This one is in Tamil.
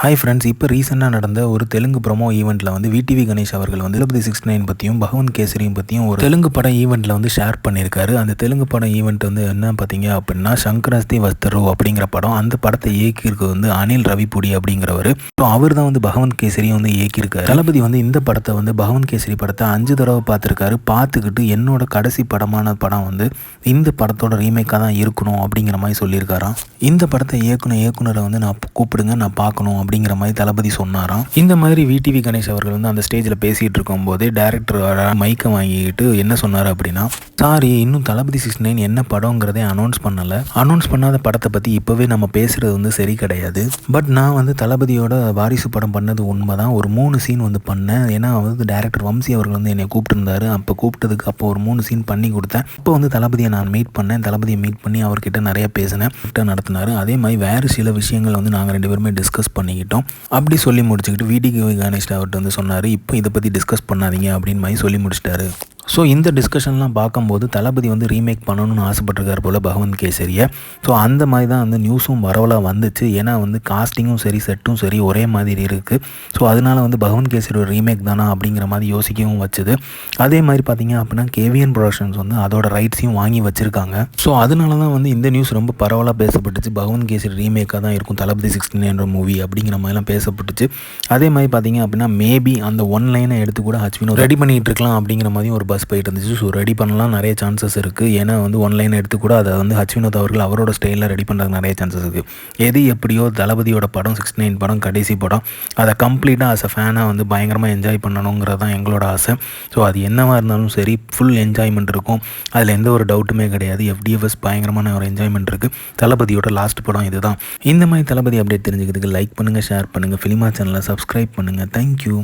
ஹாய் ஃப்ரெண்ட்ஸ் இப்போ ரீசெண்டாக நடந்த ஒரு தெலுங்கு ப்ரோமோ ஈவெண்ட்டில் வந்து விடிவி கணேஷ் அவர்கள் வந்து தளபதி சிக்ஸ் நைன் பற்றியும் பகவன் கேசரியும் பற்றியும் ஒரு தெலுங்கு படம் ஈவெண்ட்டில் வந்து ஷேர் பண்ணியிருக்காரு. அந்த தெலுங்கு படம் ஈவெண்ட் வந்து என்ன பார்த்தீங்க அப்படின்னா சங்கராஸ்தி வஸ்தரு அப்படிங்கிற படம். அந்த படத்தை இயக்கியிருக்கு வந்து அனில் ரவிபுடி அப்படிங்கிறவர். ஸோ அவர் தான் வந்து பகவந்த் கேசரியும் வந்து இயக்கியிருக்காரு. தளபதி வந்து இந்த படத்தை வந்து பகவந்த் கேசரி படத்தை அஞ்சு தடவை பார்த்துருக்காரு. பார்த்துக்கிட்டு என்னோட கடைசி படமான படம் வந்து இந்த படத்தோட ரீமேக்காக தான் இருக்கணும் அப்படிங்கிற மாதிரி சொல்லியிருக்காராம். இந்த படத்தை இயக்குன இயக்குனரை வந்து நான் கூப்பிடுங்க நான் பார்க்கணும் அப்படிங்கிற மாதிரி தளபதி சொன்னாராம். இந்த மாதிரி விடிவி கணேஷ் அவர்கள் வந்து அந்த ஸ்டேஜில் பேசிகிட்டு இருக்கும்போது டேரக்டர் மைக்கை வாங்கிக்கிட்டு என்ன சொன்னார் அப்படின்னா சாரி இன்னும் தளபதி சிக்ஸ் நைன் என்ன படங்கிறதே அனௌன்ஸ் பண்ணலை. அனௌன்ஸ் பண்ணாத படத்தை பற்றி இப்போவே நம்ம பேசுகிறது வந்து சரி கிடையாது. பட் நான் வந்து தளபதியோட வாரிசு படம் பண்ணது உண்மை தான் ஒரு மூணு சீன் வந்து பண்ணேன். ஏன்னா வந்து டேரக்டர் வம்சி அவர்கள் வந்து என்னை கூப்பிட்டுருந்தாரு. அப்போ கூப்பிட்டதுக்கு அப்போ ஒரு மூணு சீன் பண்ணி கொடுத்தேன். இப்போ வந்து தளபதியை நான் மீட் பண்ணேன். தளபதியை மீட் பண்ணி அவர்கிட்ட நிறைய பேசினேன். நடத்தினார். அதே மாதிரி வேறு சில விஷயங்கள் வந்து நாங்கள் ரெண்டு பேருமே டிஸ்கஸ் பண்ணி பண்ணிக்கிட்டோம் அப்படி சொல்லி முடிச்சுக்கிட்டு விடி கணேஷ் அவர்கிட்ட வந்து சொன்னார் இப்போ இதை பற்றி டிஸ்கஸ் பண்ணாதீங்க அப்படின்னு மாதிரி சொல்லி முடிச்சிட்டாரு. ஸோ இந்த டிஸ்கஷன்லாம் பார்க்கும்போது தளபதி வந்து ரீமேக் பண்ணணும்னு ஆசைப்பட்டிருக்கார் போல் பகவந்த் கேசரியை. ஸோ அந்த மாதிரி தான் வந்து நியூஸும் வரவலாக வந்துச்சு. ஏன்னா வந்து காஸ்டிங்கும் சரி செட்டும் சரி ஒரே மாதிரி இருக்குது ஸோ அதனால் வந்து பகவந்த் கேசரி ஒரு ரீமேக் தானா அப்படிங்கிற மாதிரி யோசிக்கவும் வச்சுது. அதே மாதிரி பார்த்தீங்க அப்படின்னா கேவிஎன் ப்ரொடக்ஷன்ஸ் வந்து அதோட ரைட்ஸையும் வாங்கி வச்சுருக்காங்க. ஸோ அதனால தான் வந்து இந்த நியூஸ் ரொம்ப பரவலாக பேசப்பட்டுச்சு. பகவந்த் கேசரி ரீமேக்காக தான் இருக்கும் தளபதி சிக்ஸ்டி நைன்ற மூவி அப்படிங்கிற மாதிரிலாம் பேசப்பட்டுச்சு. அதே மாதிரி பார்த்தீங்க அப்படின்னா மேபி அந்த ஒன் லைனை எடுத்து கூட ஹச்வினோ ரெடி பண்ணிகிட்டு இருக்கலாம் அப்படிங்கிற மாதிரியும் ஒரு பஸ் போயிட்டு இருந்துச்சு. ஸோ ரெடி பண்ணலாம். நிறைய சான்சஸ் இருக்குது ஏன்னா வந்து ஒன்லைன் எடுத்து கூட அதை வந்து ஹச் வினோத் அவர்கள் அவரோட ஸ்டைலில் ரெடி பண்ணுறதுக்கு நிறைய சான்சஸ் இருக்குது எது எப்படியோ தளபதியோட படம் சிக்ஸ்டி நைன் படம் கடைசி படம் அதை கம்ப்ளீட்டாக அஸ் அ ஃபேனாக வந்து பயங்கரமாக என்ஜாய் பண்ணணுங்கிறது தான் எங்களோட ஆசை. ஸோ அது என்னவாக இருந்தாலும் சரி ஃபுல் என்ஜாய்மெண்ட் இருக்கும். அதில் எந்த ஒரு டவுட்டுமே கிடையாது. எஃப்டிஎஃப்எஸ் பயங்கரமான ஒரு என்ஜாய்மெண்ட் இருக்குது தளபதியோட லாஸ்ட் படம் இதுதான். இந்த மாதிரி தளபதி அப்டேட் தெரிஞ்சுக்கிறதுக்கு லைக் பண்ணுங்கள் ஷேர் பண்ணுங்கள் ஃபிலிமா சேனலை சப்ஸ்கிரைப் பண்ணுங்கள் தேங்க்யூ